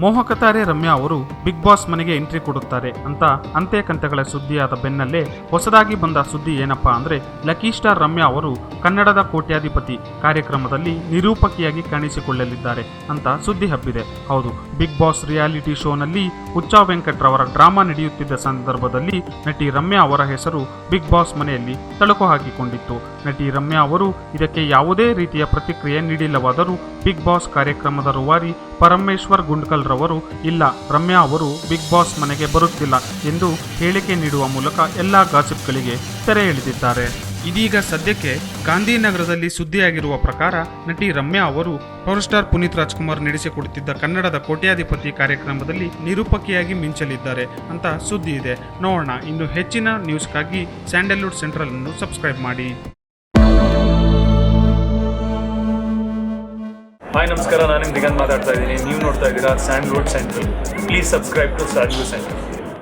ಮೋಹಕತಾರೆ ರಮ್ಯಾ ಅವರು big boss ಮನೆಗೆ entry ಕೊಡುತ್ತಾರೆ ಅಂತ ಅಂತೆ ಕಂತೆಗಳ ಸುದ್ದಿಯಾದ ಬೆನ್ನಲ್ಲೇ ಹೊಸದಾಗಿ ಬಂದ ಸುದ್ದಿ ಏನಪ್ಪಾ ಅಂದ್ರೆ ಲಕ್ಕಿ ಸ್ಟಾರ್ ರಮ್ಯಾ ಅವರು ಕನ್ನಡದ ಕೋಟ್ಯಾಧಿಪತಿ ಕಾರ್ಯಕ್ರಮದಲ್ಲಿ ನಿರೂಪಕಿಯಾಗಿ ಕಾಣಿಸಿಕೊಳ್ಳಲಿದ್ದಾರೆ ಅಂತ ಸುದ್ದಿ ಹಬ್ಬಿದೆ. ಹೌದು, ಬಿಗ್ ಬಾಸ್ ರಿಯಾಲಿಟಿ ಶೋನಲ್ಲಿ ಹುಚ್ಚಾ ವೆಂಕಟ್ರವರ ಡ್ರಾಮಾ ನಡೆಯುತ್ತಿದ್ದ ಸಂದರ್ಭದಲ್ಲಿ ನಟಿ ರಮ್ಯಾ ಅವರ ಹೆಸರು ಬಿಗ್ ಬಾಸ್ ಮನೆಯಲ್ಲಿ ತಳುಕು ಹಾಕಿಕೊಂಡಿತ್ತು. ನಟಿ ರಮ್ಯಾ ಅವರು ಇದಕ್ಕೆ ಯಾವುದೇ ರೀತಿಯ ಪ್ರತಿಕ್ರಿಯೆ ನೀಡಿಲ್ಲವಾದರೂ ಬಿಗ್ ಬಾಸ್ ಕಾರ್ಯಕ್ರಮದ ರೂವಾರಿ ಪರಮೇಶ್ವರ್ ಗುಂಡ್ಕಲ್ ರವರು ಇಲ್ಲ. ರಮ್ಯಾ ಅವರು ಬಿಗ್ ಬಾಸ್ ಮನೆಗೆ ಬರುತ್ತಿಲ್ಲ ಎಂದು ಹೇಳಿಕೆ ನೀಡುವ ಮೂಲಕ ಎಲ್ಲಾ ಗಾಸಿಪ್ಗಳಿಗೆ ತೆರೆ ಎಳೆದಿದ್ದಾರೆ. ಇದೀಗ ಸದ್ಯಕ್ಕೆ ಗಾಂಧಿನಗರದಲ್ಲಿ ಸುದ್ದಿಯಾಗಿರುವ ಪ್ರಕಾರ ನಟಿ ರಮ್ಯಾ ಅವರು ಪವರ್ ಸ್ಟಾರ್ ಪುನೀತ್ ರಾಜ್ಕುಮಾರ್ ನಡೆಸಿಕೊಡುತ್ತಿದ್ದ ಕನ್ನಡದ ಕೋಟ್ಯಾಧಿಪತಿ ಕಾರ್ಯಕ್ರಮದಲ್ಲಿ ನಿರೂಪಕಿಯಾಗಿ ಮಿಂಚಲಿದ್ದಾರೆ ಅಂತ ಸುದ್ದಿ ಇದೆ. ನೋಡೋಣ. ಇನ್ನು ಹೆಚ್ಚಿನ ನ್ಯೂಸ್ಗಾಗಿ ಸ್ಯಾಂಡಲ್ವುಡ್ ಸೆಂಟ್ರಲ್ ಅನ್ನು ಸಬ್ಸ್ಕ್ರೈಬ್ ಮಾಡಿ. ಹಾಯ್ ನಮಸ್ಕಾರ. ನಾನು ದಿಗನ್ ಮಾತಾಡ್ತಾ ಇದ್ದೀನಿ. ನೀವು ನೋಡ್ತಾ ಇದ್ದೀರಾ Sandalwood Central please subscribe to Sandalwood Central